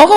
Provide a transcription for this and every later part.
ওগো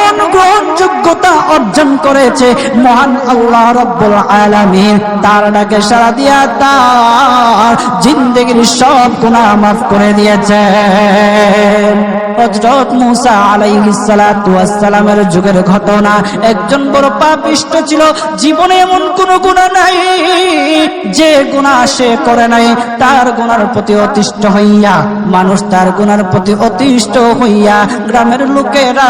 গ্রহণযোগ্যতা অর্জন করেছে, মহান আল্লাহ রব্বুল আলামিন। তার ডাকে সারা দিয়া তার জিন্দগির সব গুনাহ মাফ করে দিয়েছে। যুগের ঘটনা, একজন বড় পাপিষ্ট ছিল, জীবনে এমন কোন গুনাহ নাই যে গুনাহ সে করে নাই। তার গুনার প্রতি অতিষ্ঠ হইয়া, মানুষ তার গুণার প্রতি অতিষ্ঠ হইয়া, গ্রামের লোকেরা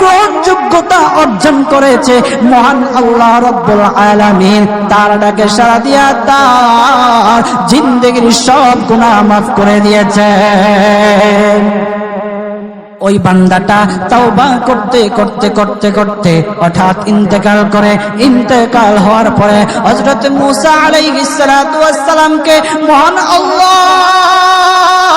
গ্রহণযোগ্যতা অর্জন করেছে মহান আল্লাহ রব্বুল আলামিন। তার ডাকে সারা দিয়া তার জিন্দগির সব গুনাহ মাফ করে দিয়েছে। ওই বান্দাটা তাওবা করতে করতে করতে করতে হঠাৎ ইন্তেকাল করে। ইন্তেকাল হওয়ার পরে হযরত মুসা আলাইহিস সালাতু ওয়াস সালামকে মহান আল্লাহ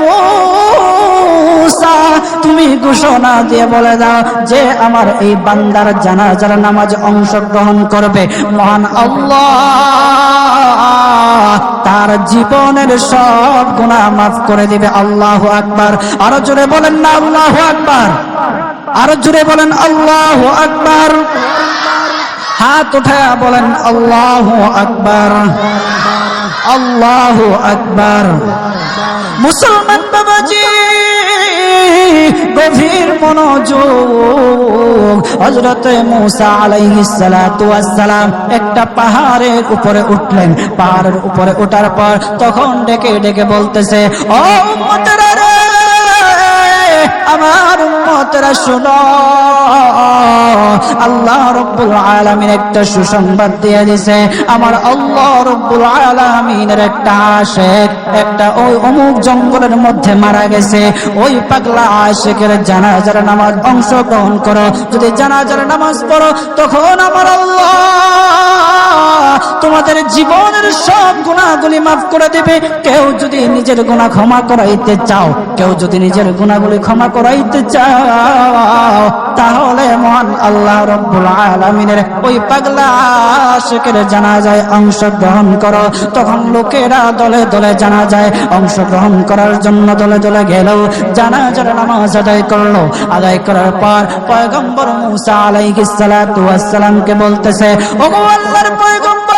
ও তুমি ঘোষণা দিয়ে বলে দাও যে আমার এই বান্দার জানাজার নামাজ অংশগ্রহণ করবে। মহান আল্লাহ, তার জীবনের সব গুণা মাফ করে দিবে। আল্লাহ আকবার। আরও জোরে বলেন না, আল্লাহ আকবার। আরও জোরে বলেন, আল্লাহ আকবার। হাত উঠায়া বলেন, আল্লাহ আকবার। আল্লাহ আকবার। মুসলমান বাবাজি, গভীর মনোযোগ। হজরত মুসা ওয়াসসালাম একটা পাহাড়ের উপরে উঠলেন। পাহাড়ের উপরে ওঠার পর তখন ডেকে ডেকে বলতেছে, ও আমার উম্মতেরা শোনো। আল্লাহ রব্বুল আলামিন একটা সুসংবাদ দিয়ে দিছে। আমার আল্লাহ রব্বুল আলামিনের একটা আশেক, একটা ওই অমুক জঙ্গলের মধ্যে মারা গেছে। ওই পাগলা আশেকের জানাজার নামাজ অংশগ্রহণ করো। যদি জানাজার নামাজ পড়ো, তখন আমার আল্লাহ তোমাদের জীবনের সব গুণাগুলি মাফ করে দেবে। কেউ যদি নিজের গুণা ক্ষমা করাইতে চাও, কেউ যদি নিজের গুণাগুলি ক্ষমা করাইতে চাও তাহলে মহান আল্লাহ রব্বুল আলমিনের ওই পাগলা আশেকের জানা যায় অংশগ্রহণ করো। তখন লোকেরা দলে দলে জানা যায় অংশগ্রহণ করার জন্য দলে দলে গেল জানা যারা নামাজ আদায় করল। আদায় করার পর পয়গম্বর মুসা আলাইহিস সালাতু ওয়াস সালামকে বলতেছে, ওগো আল্লাহর পয়গম্বর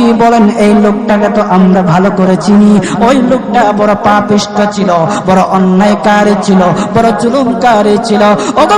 বলেন, এই লোকটাকে তো আমরা ভালো করে চিনি। ওই লোকটা বড় পাপিষ্ট ছিল, বড় অন্যায়কারী ছিল, বড় জুলুমকারী ছিল। ওগো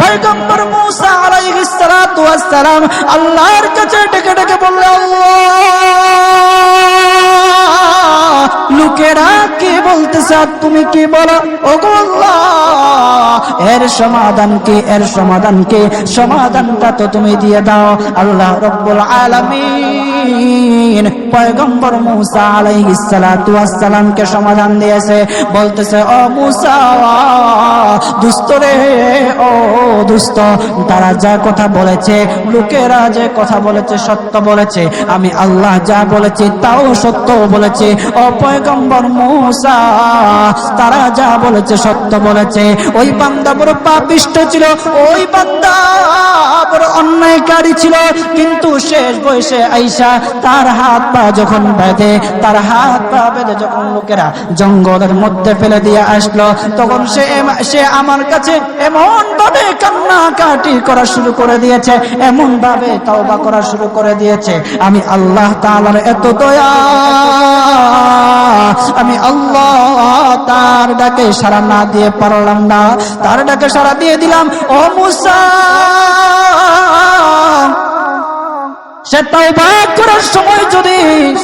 পয়গম্বর মুসা আলাইহিস সালাতু ওয়াস সালাম আল্লাহর কাছে ডেকে ডেকে বললে, আল্লাহ, লোকেরা কি বলতেছে আর তুমি কি বলো? ও আল্লাহ, এর সমাধান কি? এর সমাধান কি? সমাধানটা তো তুমি দিয়ে দাও। আল্লাহ রব্বুল আলামিন পয়গম্বর মুসা সালাতু ওয়াস সালামকে সমাধান দিয়েছে। বলতেছে, ও মুসা রে, ও তারা যা কথা বলেছে, লোকেরা যে কথা বলেছে সত্য বলেছে, আমি আল্লাহ যা বলেছি তাও সত্য বলেছে। ও পয়গম্বর মুসা, তারা যা বলেছে সত্য বলেছে। ওই বান্দা বড় পাপিষ্ট ছিল, ওই বান্দা বড় অন্যায়কারী ছিল, কিন্তু শেষ বয়সে আইসা তার হাত পা যখন বেঁধে তার হাত পা বেঁধে যখন লোকেরা জঙ্গলের মধ্যে ফেলে দিয়ে আসলো, তখন সে সে আমার কাছে এমন ভাবে কান্নাকাটি করা শুরু করে দিয়েছে এমন ভাবে তওবা করা শুরু করে দিয়েছে, আমি আল্লাহ তাআলার এত দয়া, আমি আল্লাহ তার ডাকে সারা না দিয়ে পারলাম না, তার ডাকে সারা দিয়ে দিলাম, ও মুসা! সে তাওবা করার সময় যদি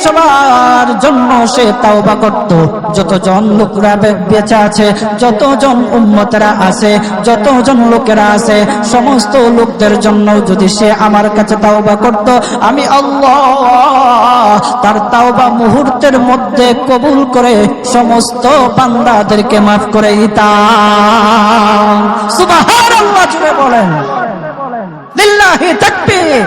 সবার জন্য সে তাওবা করত, যতজন লোকরা বেঁচে আছে, যতজন উম্মতেরা আছে, যতজন লোকেরা আছে, সমস্ত লোকদের জন্য যদি সে আমার কাছে তাওবা করত, আমি আল্লাহ তার তাওবা মুহূর্তের মধ্যে কবুল করে সমস্ত বান্দাদেরকে মাফ করে দিতাম। বলেন। লিল্লাহি তাকবীর।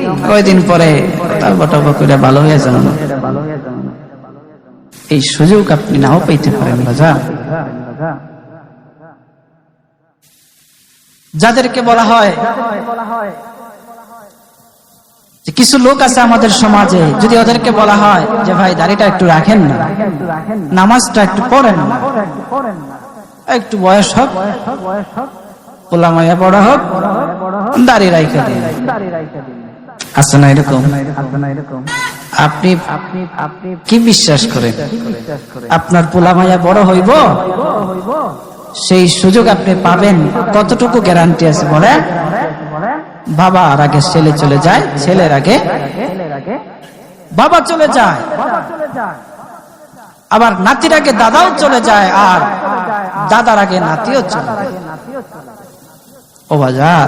কয়দিন পরে তারপর টারপর করে ভালো হয়ে যাবেন এই সুযোগ আপনি নাও পাইতে পারেন রাজা। যাদেরকে বলা হয় কিছু লোক আছে আমাদের সমাজে, যদি ওদেরকে বলা হয় যে ভাই দাড়িটা একটু রাখেন না, নামাজটা একটু পড়েন না, একটু বয়স হোক, ওলামাইয়া বড় হোক, দাড়ি রাইখে দিন। আছে না এরকম আপনি কি বিশ্বাস করেন? আপনার পোলামাইয়া বড় হইব? সেই সুযোগ আপনি পাবেন। কতটুকু গ্যারান্টি আছে বলেন? বাবা আর আগে ছেলে চলে যায় ছেলের আগে বাবা চলে যায়। আবার নাতির আগে দাদাও চলে যায় আর দাদার আগে নাতিও চলে যায়। ও বাজার।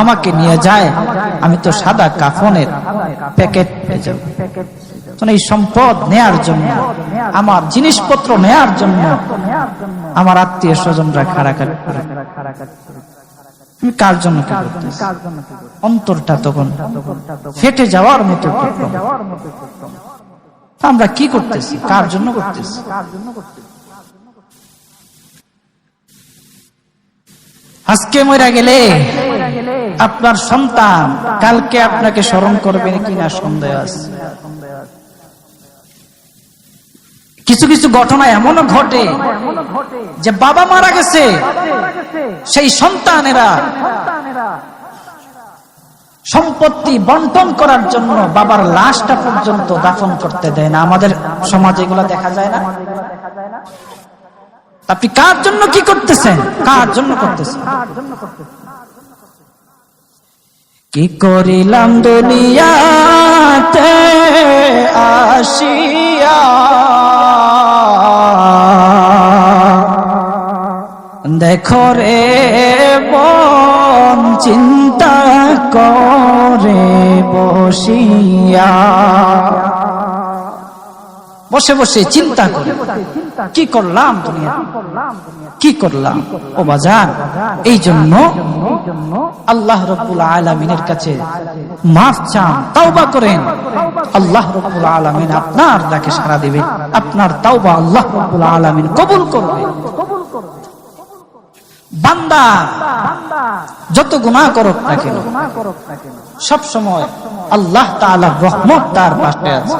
আমাকে নিয়ে যায়, আমি তো সাদা কাফনের প্যাকেট পেয়ে এই সম্পদ নেয়ার জন্য, আমার জিনিসপত্র নেয়ার জন্য, আমার আত্মীয় স্বজনরা খাড়াখাড়ি করে। কার জন্য অন্তরটা তখন ফেটে যাওয়ার মতো আমরা কি করতেছি? কার জন্য করতেছি? আজকে মরা গেলে আপনার সন্তান কালকে আপনাকে স্মরণ করবে কিনা সন্দেহ আছে? কিছু কিছু ঘটনা এমনও ঘটে যে বাবা মারা গেছে, সেই সন্তানেরা সম্পত্তি বন্টন করার জন্য বাবার লাশটা পর্যন্ত দাফন করতে দেয় না। আমাদের সমাজে এগুলো দেখা যায় না? আপনি কার জন্য কি করতেছেন? কার জন্য করতেছেন? কি করিলাম দুনিয়াতে আসিয়া? দেখো রে বন, চিন্তা করে বসিয়া। বসে বসে চিন্তা করে, কি করলাম দুনিয়া কি করলাম? ও বাজার। এই জন্য আল্লাহ রব্বুল আলমিনের কাছে মাফ চান, তাওবা করেন। আল্লাহ রব্বুল আলমিন আপনার ডাকে সারা দিবে, আপনার তাওবা আল্লাহ রব্বুল আলমিন কবুল করবে। বান্দা, যত গুনাহ করুক না কেন সব সময় আল্লাহ তাআলার রহমত তার পাশে আছে।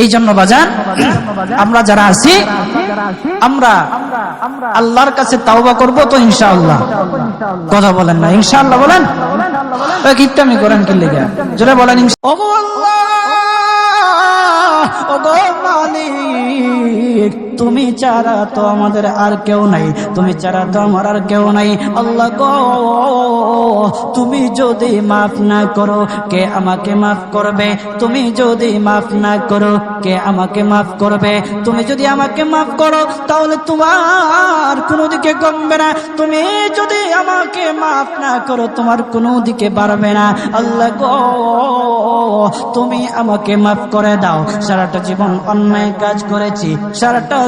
এই জন্য বাজার, আমরা যারা আছি, আমরা আল্লাহর কাছে তাওবা করব তো ইনশাআল্লাহ। কথা বলেন না, ইনশাআল্লাহ বলেন। কিপটামি করেন কি লেগে? জোরে বলেন ইনশাআল্লাহ তুমি ছাড়া তো আমাদের আর কেউ নাই। তুমি ছাড়া তো আমার আর কেউ নাই। আল্লাহ গো, তুমি যদি মাফ না করো, কে আমাকে মাফ করবে? তুমি যদি মাফ না করো, কে আমাকে মাফ করবে? তুমি যদি আমাকে মাফ করো, তাহলে তোমার কোনো দিকে কমবে না। তুমি যদি আমাকে মাফ না করো, তোমার কোনো দিকে বাড়বে না। আল্লাহ গো, তুমি আমাকে মাফ করে দাও। সারাটা জীবন অন্যায় কাজ করেছি। সারাটা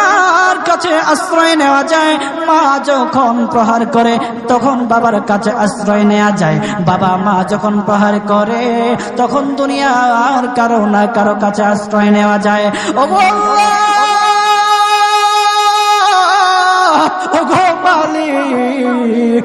মার কাছে আশ্রয় নেওয়া যায়, মা যখন প্রহার করে, তখন বাবার কাছে আশ্রয় নেওয়া যায়। বাবা, মা যখন প্রহার করে, তখন দুনিয়ার কারও না কারও কাছে আশ্রয় নেওয়া যায়। ও মালিক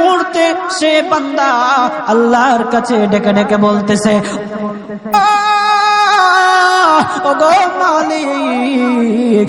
মুহূর্তে সে বান্দা আল্লাহর কাছে ডেকে ডেকে বলতেছে মালিক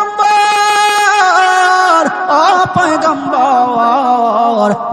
পয়গম্বর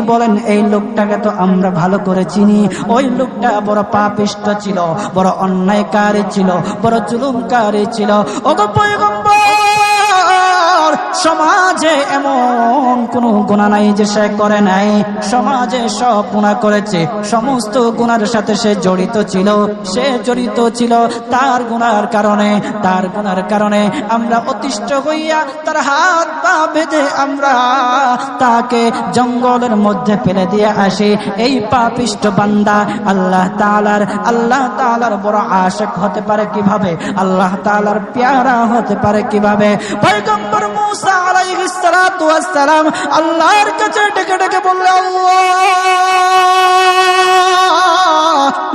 বলেন, এই লোকটাকে তো আমরা ভালো করে চিনি। ওই লোকটা বড় পাপিষ্ট ছিল, বড় অন্যায়কারী ছিল, বড় জুলুমকারী ছিল। ওগো সমাজে এমন কোন গুণা নাই যে সে করে নাই। সমাজে সব গুণা করেছে, সমস্ত গুণার সাথে সে জড়িত ছিল, সে জড়িত ছিল তার গুণার কারণে, তার গুণার কারণে আমরা অতিষ্ঠ হইয়া তার হাত পা বেঁধে আমরা তাকে জঙ্গলের মধ্যে ফেলে দিয়ে আসি। এই পাপিষ্ট বান্দা আল্লাহ তালার আল্লাহ তালার বড় আশেক হতে পারে কীভাবে? আল্লাহ তালার পেয়ারা হতে পারে কীভাবে? পয়গম্বর মুসা আলাইহিস সালাতু আল্লাহর কাছে ডেকে ডেকে বললে আল্লাহ!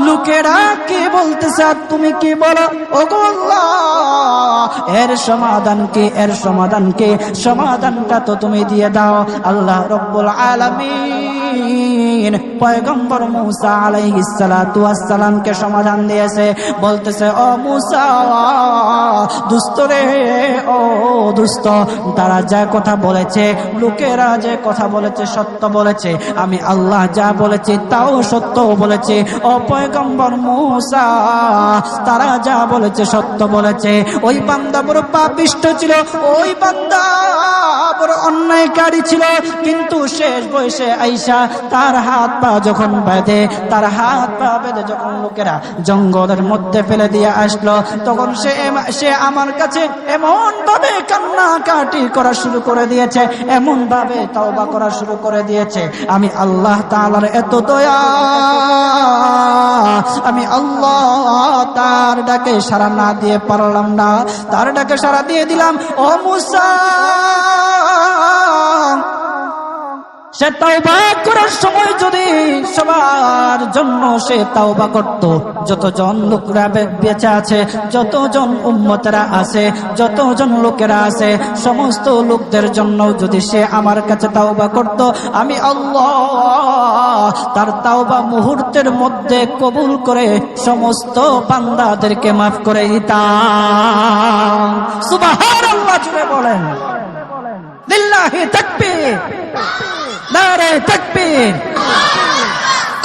লোকেরা কি বলতেছে? আর তুমি কি বলো? আল্লাহ, এর সমাধান কি? এর সমাধান কি? সমাধানটা তো তুমি দিয়ে দাও। আল্লাহ রব্বুল আলামিন পয়গম্বর মুসা আলাইহিস সালাতু ওয়াস সালামকে সমাধান দিয়েছে। বলতেছে, ও মুসা, দুস্থ রে, ও দুস্থ, তারা যা কথা বলেছে, লোকেরা যে কথা বলেছে সত্য বলেছে। আমি আল্লাহ যা বলেছি তাও সত্য বলেছে। ও পয়গম্বর মুসা, তারা যা বলেছে, সত্য বলেছে। ওই বান্দা বড় পাপিষ্ট ছিল, ওই বান্দা বড় অন্যায়কারী ছিল। কিন্তু শেষ বয়সে আইসা তার হাত পা যখন বেঁধে, তার হাত পা বেঁধে যখন লোকেরা জঙ্গলের মধ্যে ফেলে দিয়ে আসলো, তখন সে সে আমার কাছে এমন ভাবে কান্নাকাটি করা শুরু করে দিয়েছে এমন ভাবে তওবা করা শুরু করে দিয়েছে। আমি আল্লাহ তাআলার এত দয়া আমি আল্লাহ তার ডাকে সারা না দিয়ে পারলাম না। তার ডাকে সারা দিয়ে দিলাম, ও মুসা। সে তাই করার সময় যদি সবার জন্য সে তাওবা করত। যতজন লোকরা বেঁচে আছে, যতজন উম্মতেরা আছে, যতজন লোকেরা আছে, সমস্ত লোকদের জন্য যদি সে আমার কাছে তাওবা করত, আমি আল্লাহ তার তাওবা মুহূর্তের মধ্যে কবুল করে সমস্ত বান্দাদেরকে মাফ করে দিতাম। সুবহানাল্লাহ জুড়ে বলেন। লিল্লাহি তাকবীর। নারে তাকবীর।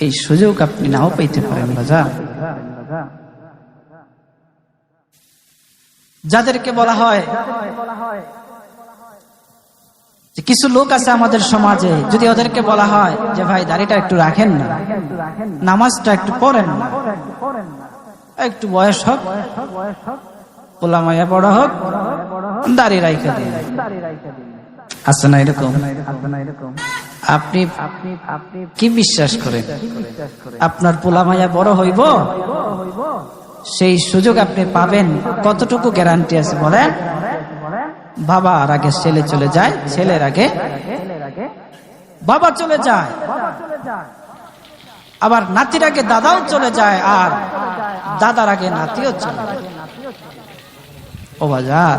এই সুযোগ আপনি নাও পাইতে পারেন, রাজা। যাদেরকে বলা হয় কিছু লোক আছে আমাদের সমাজে, যদি ওদেরকে বলা হয় যে ভাই দাড়িটা একটু রাখেন না, নামাজটা একটু পড়েন না, একটু বয়স হোক পোলামাইয়া বড় হোক, দাড়ি রাইখা দিন। আছে না এরকম? আপনি, কি বিশ্বাস করেন? আপনার পোলামাইয়া বড় হইব? সেই সুযোগ আপনি পাবেন। কতটুকু গ্যারান্টি আছে বলেন? বাবা আর আগে ছেলে চলে যায়, ছেলের আগে বাবা চলে যায়। আবার নাতির আগে দাদাও চলে যায় আর দাদার আগে নাতিও চলে যায়। ও বাজার।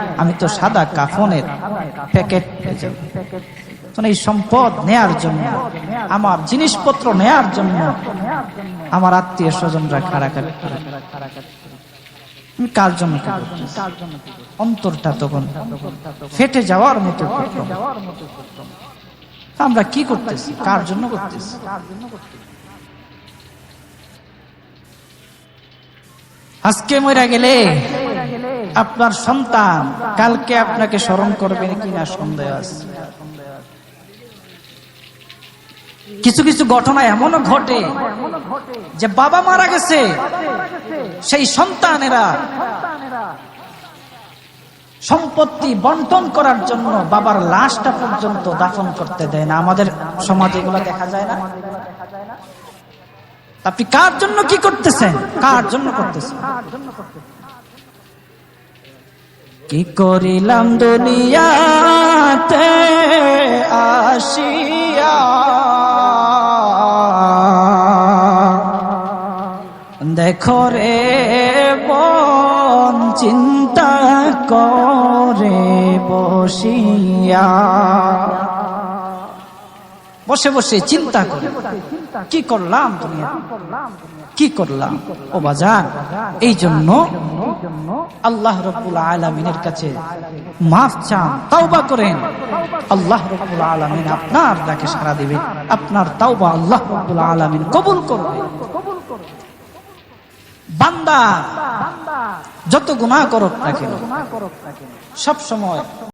আমি তো সাদা কাফনের প্যাকেট পেয়ে যাব। এই সম্পদ নেয়ার জন্য, আমার জিনিসপত্র নেয়ার জন্য, আমার আত্মীয় স্বজনরা খাড়াখাড়ি কার। জন্য অন্তরটা তখন ফেটে যাওয়ার মতো আমরা কি করতেছি? কার জন্য করতেছি? আজকে মরা গেলে আপনার সন্তান কালকে আপনাকে স্মরণ করবে কিনা সন্দেহ আছে। কিছু কিছু ঘটনা এমনও ঘটে যে বাবা মারা গেছে, সেই সন্তানেরা সম্পত্তি বন্টন করার জন্য বাবার লাশটা পর্যন্ত দাফন করতে দেয় না। আমাদের সমাজে এগুলো দেখা যায় না। আপনি কার জন্য কি করতেছেন? কার জন্য করতেছেন? কি করিলাম দুনিয়াতে আসিয়া? দেখো রে বন, চিন্তা করে বসিয়া। বসে বসে চিন্তা করে, কি করলাম দুনিয়া কি করলাম? ও বাজান, এই জন্য আল্লাহ রব্বুল আলমিনের কাছে মাফ চান, তাওবা করেন। আল্লাহ রব্বুল আলমিন আপনার ডাকে সারা দিবে। আপনার তাওবা আল্লাহ রব্বুল আলমিন কবুল করবে। বান্দা, যত করুক না কেন, সব সময়